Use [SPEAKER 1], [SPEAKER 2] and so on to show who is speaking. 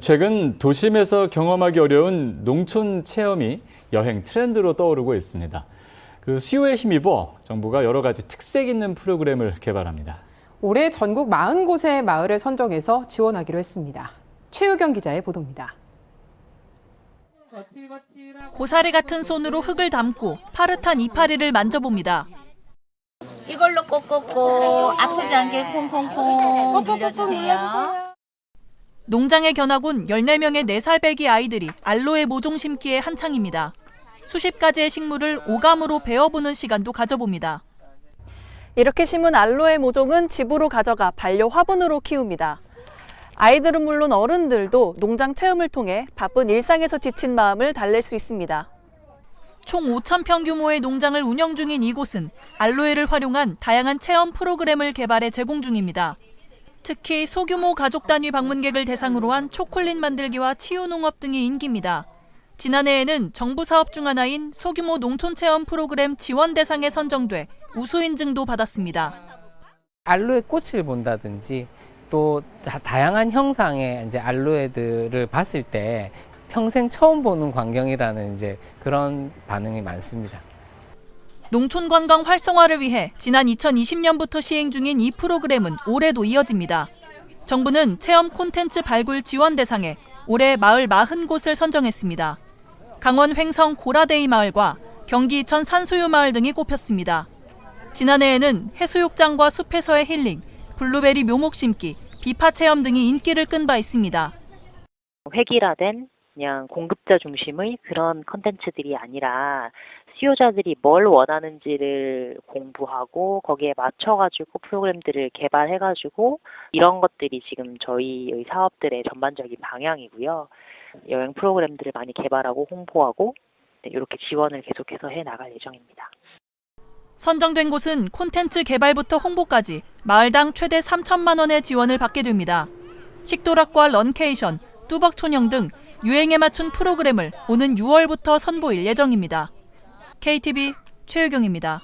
[SPEAKER 1] 최근 도심에서 경험하기 어려운 농촌 체험이 여행 트렌드로 떠오르고 있습니다. 그 수요에 힘입어 정부가 여러 가지 특색 있는 프로그램을 개발합니다.
[SPEAKER 2] 올해 전국 40곳의 마을을 선정해서 지원하기로 했습니다. 최유경 기자의 보도입니다.
[SPEAKER 3] 고사리 같은 손으로 흙을 담고 파릇한 이파리를 만져봅니다.
[SPEAKER 4] 이걸로 꼭꼭꼭 아프지 않게 콩콩콩 눌려주세요.
[SPEAKER 3] 농장에 견학 온 14명의 4살 배기 아이들이 알로에 모종 심기에 한창입니다. 수십 가지의 식물을 오감으로 베어보는 시간도 가져봅니다.
[SPEAKER 5] 이렇게 심은 알로에 모종은 집으로 가져가 반려 화분으로 키웁니다. 아이들은 물론 어른들도 농장 체험을 통해 바쁜 일상에서 지친 마음을 달랠 수 있습니다.
[SPEAKER 3] 총 5,000평 규모의 농장을 운영 중인 이곳은 알로에를 활용한 다양한 체험 프로그램을 개발해 제공 중입니다. 특히 소규모 가족 단위 방문객을 대상으로 한 초콜릿 만들기와 치유 농업 등이 인기입니다. 지난해에는 정부 사업 중 하나인 소규모 농촌 체험 프로그램 지원 대상에 선정돼 우수 인증도 받았습니다.
[SPEAKER 6] 알로에 꽃을 본다든지 또 다- 다양한 형상의 이제 알로에들을 봤을 때 평생 처음 보는 광경이라는 이제 그런 반응이 많습니다.
[SPEAKER 3] 농촌 관광 활성화를 위해 지난 2020년부터 시행 중인 이 프로그램은 올해도 이어집니다. 정부는 체험 콘텐츠 발굴 지원 대상에 올해 마을 40곳을 선정했습니다. 강원 횡성 고라데이 마을과 경기 이천 산수유 마을 등이 꼽혔습니다. 지난해에는 해수욕장과 숲에서의 힐링, 블루베리 묘목 심기, 비파 체험 등이 인기를 끈 바 있습니다.
[SPEAKER 7] 획일화된 그냥 공급자 중심의 그런 컨텐츠들이 아니라 수요자들이 뭘 원하는지를 공부하고 거기에 맞춰가지고 프로그램들을 개발해가지고 이런 것들이 지금 저희의 사업들의 전반적인 방향이고요. 여행 프로그램들을 많이 개발하고 홍보하고 네, 이렇게 지원을 계속해서 해 나갈 예정입니다.
[SPEAKER 3] 선정된 곳은 콘텐츠 개발부터 홍보까지 마을당 최대 3천만 원의 지원을 받게 됩니다. 식도락과 런케이션, 뚜벅 촌형 등 유행에 맞춘 프로그램을 오는 6월부터 선보일 예정입니다. KTV 최유경입니다.